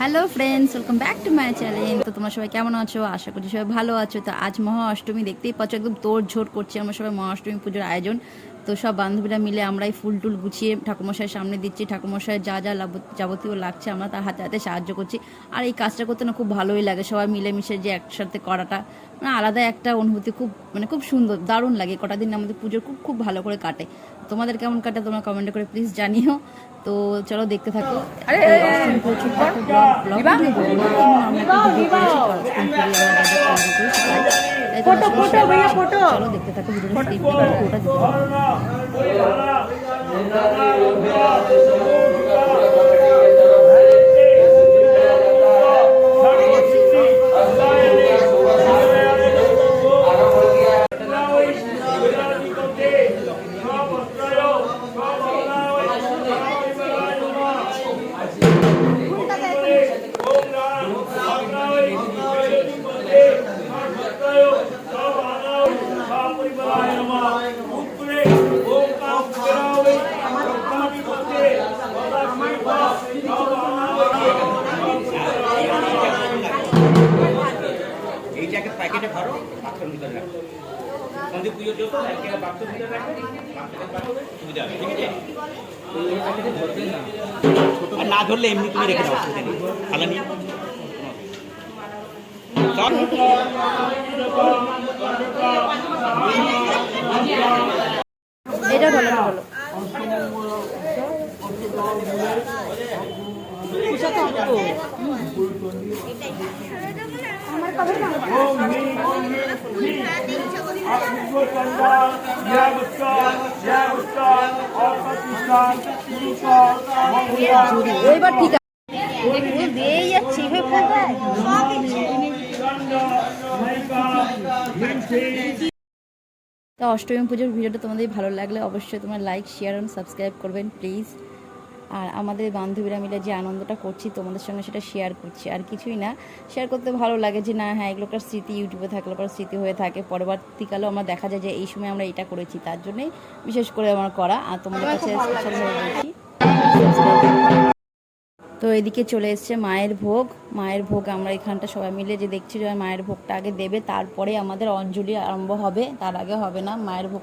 Hello friends welcome back to my channel তো তোমরা সবাই কেমন আছো? আশা করছি সবাই ভালো আছো। তো আজ মহা অষ্টমী দেখতেই পাচ্ছ, একদম তোড় ঝোড় করছি। আমরা সবাই মহা অষ্টমী পুজোর আয়োজন তো সব বান্ধবীরা মিলে আমরাই ফুল টুল গুছিয়ে ঠাকুমশাইয়ের সামনে দিচ্ছি। ঠাকুমশাইয়ের যা যা যাবতীয় লাগছে আমরা তার হাতে হাতে সাহায্য করছি। আর এই কাজটা করতে না খুব ভালোই লাগে। সবাই মিলেমিশে যে একসাথে করাটা মানে আলাদা একটা অনুভূতি খুব মানে খুব সুন্দর দারুণ লাগে। কটা দিন আমাদের পুজোর খুব খুব ভালো করে কাটে। তোমাদের কেমন কাটে তোমরা কমেন্ট করে প্লিজ জানিও। তো চলো দেখতে থাকো। ব্লগ ব্লগ ফটো ভাইয়া ফটো। চলো দেখতে থাকো ভিডিওটা স্কিপ করে পুরোটা দেখতে থাকো। প্যাকেটে ভরো বাক্সের ভিতরে রাখো। সন্ধি পুজোর জন্য একে বাক্সের ভিতরে রাখো সুবিধা হবে ঠিক আছে? আর না ধরলে এমনি তুমি রেখে দাও অসুবিধা নেই। থালা নিয়ে এটা এটা ঢলো তো অষ্টমী পুজোর ভিডিওটা তোমাদের ভালো লাগলে অবশ্যই তোমরা লাইক শেয়ার এবং সাবস্ক্রাইব করবেন প্লিজ আর আমাদের বান্ধবীরা মিলে যে আনন্দটা করছি তোমাদের সঙ্গে সেটা শেয়ার করছি। আর কিছুই না শেয়ার করতে ভালো লাগে যে না হ্যাঁ এগুলোকার স্মৃতি ইউটিউবে থাকলে পরে স্মৃতি হয়ে থাকে। পরবর্তীকালেও আমরা দেখা যায় যে এই সময় আমরা এটা করেছি। তার জন্যই বিশেষ করে আমার করা। আর তোমাদের কাছে তো এদিকে চলে এসছে মায়ের ভোগ। মায়ের ভোগ আমরা এখানটা সবাই মিলে যে দেখছি যে মায়ের ভোগটা আগে দেবে তারপরে আমাদের অঞ্জলি আরম্ভ হবে। তার আগে হবে না মায়ের ভোগ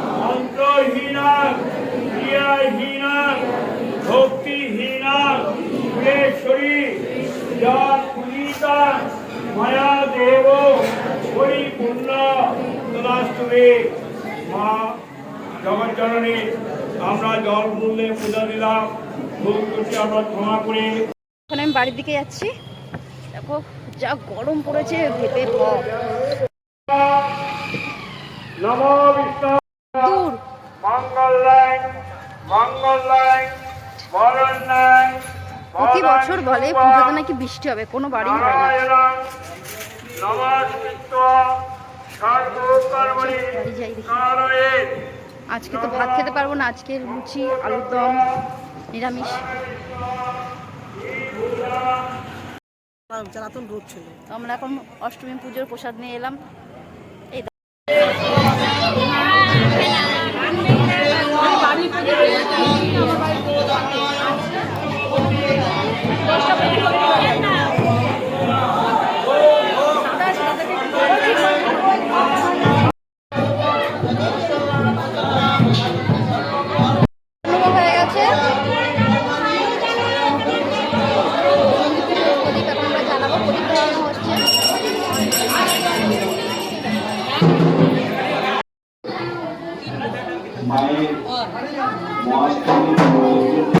দ্বৈহীনা ক্রিয়াহীনা ভক্তিহীনা সুরেশ্বরী যা পূজিতা মায়া দেব পরিপূর্ণ তদাস্তবে। মা জগৎজননী আমরা জল মূল্যে পূজা দিলাম। এখন আমি বাড়ির দিকে যাচ্ছি। দেখো যা গরম পড়েছে ভেবে দূর। প্রতি বছর বলে পুজোতে নাকি বৃষ্টি হবে কোনো বাড়ি হয় না। আজকে তো ভাত খেতে পারব না আজকে লুচি আলুর দম নিরামিষ। আমরা এখন অষ্টমী পুজোর প্রসাদ নিয়ে এলাম। মায়ের মহাষ্টমী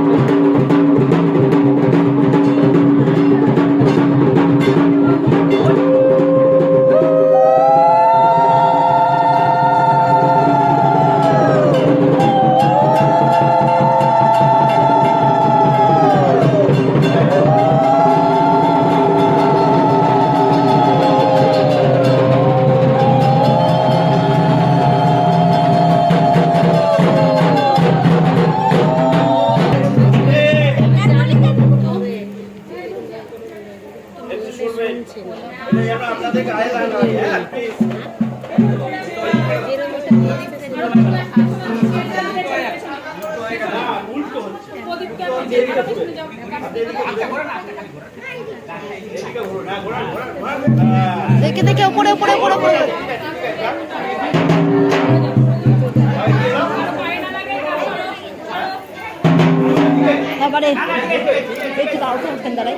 দেখে দেখে উপরে উপরে উপরে উপরে। এবারে একটু দাও তো উঠতেন দাঁড়াই।